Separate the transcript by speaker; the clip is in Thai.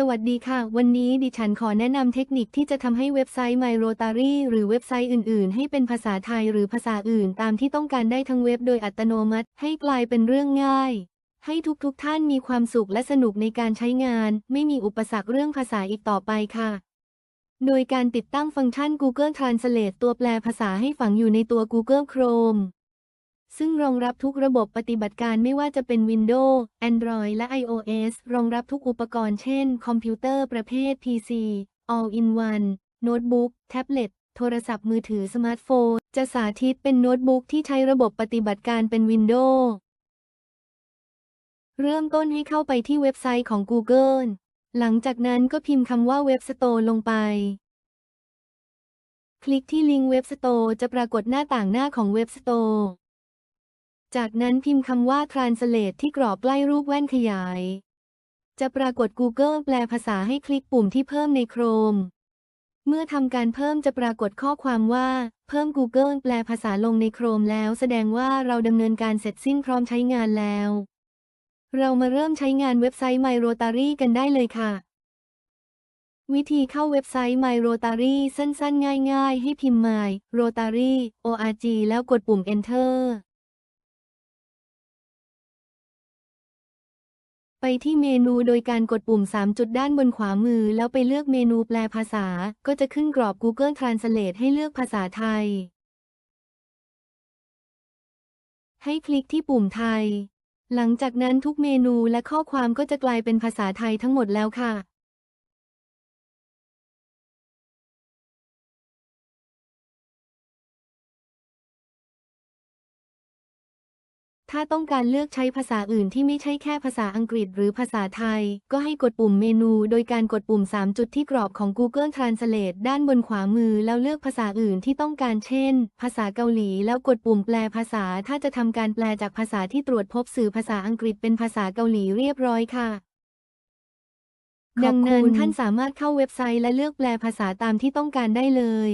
Speaker 1: สวัสดีค่ะ วันนี้ดิฉันขอแนะนำเทคนิคที่จะทำให้เว็บไซต์ My Rotary หรือเว็บไซต์อื่น ๆ ให้เป็นภาษาไทยหรือภาษาอื่น ตามที่ต้องการได้ทั้งเว็บโดยอัตโนมัติ ให้กลายเป็นเรื่องง่าย ให้ทุกๆทท่านมีความสุขและสนุกในการใช้งาน ไม่มีอุปสรรคเรื่องภาษาอีกต่อไปค่ะ โดยการติดตั้งฟังก์ชัน Google Translate ตัวแปลภาษาให้ฝังอยู่ในตัว Google Chrome ซึ่งรองรับทุกระบบปฏิบัติการไม่ว่าจะเป็น Windows, Android และ iOS รองรับทุกอุปกรณ์เช่น คอมพิวเตอร์ประเภท PC All-in-one โน้ตบุ๊ก แท็บเล็ต โทรศัพท์มือถือสมาร์ทโฟน จะสาธิตเป็นโน้ตบุ๊กที่ใช้ระบบปฏิบัติการเป็น Windows เริ่มต้นให้เข้าไปที่เว็บไซต์ของ Google หลังจากนั้นก็พิมพ์คำว่า Web Store ลงไป คลิกที่ลิงก์ Web Store จะปรากฏหน้าต่างหน้าของ Web Store จากนั้นพิมพ์คำว่า Translate ที่กรอบใกล้รูปแว่นขยาย จะปรากฏ Google แปลภาษาให้คลิกปุ่มที่เพิ่มใน Chrome เมื่อทำการเพิ่มจะปรากฏข้อความว่า เพิ่ม Google แปลภาษาลงใน Chrome แล้วแสดงว่าเราดำเนินการเสร็จสิ้นพร้อมใช้งานแล้ว เรามาเริ่มใช้งานเว็บไซต์ My Rotary กันได้เลยค่ะ วิธีเข้าเว็บไซต์ My Rotary สั้นๆ ง่าย ๆ ให้พิมพ์ My Rotary org แล้วกดปุ่ม Enter ไปที่เมนูโดยการกดปุ่ม 3 จุดด้านบนขวามือ แล้วไปเลือกเมนูแปลภาษา ก็จะขึ้นกรอบ Google Translate ให้เลือกภาษาไทย ให้คลิกที่ปุ่มไทย หลังจากนั้นทุกเมนูและข้อความก็จะกลายเป็นภาษาไทยทั้งหมดแล้วค่ะ ถ้าต้องการเลือกใช้ภาษาอื่นที่ไม่ใช่แค่ภาษาอังกฤษหรือภาษาไทย ก็ให้กดปุ่มเมนู โดยการกดปุ่ม 3 จุดที่กรอบของ Google Translate ด้านบนขวามือแล้วเลือกภาษาอื่นที่ต้องการเช่น ภาษาเกาหลีแล้วกดปุ่มแปลภาษา ถ้าจะทำการแปลจากภาษาที่ตรวจพบสื่อภาษาอังกฤษเป็นภาษาเกาหลีเรียบร้อยค่ะ
Speaker 2: ขอบคุณ
Speaker 1: ดังนั้นท่านสามารถเข้าเว็บไซต์และเลือกแปลภาษาตามที่ต้องการได้เลย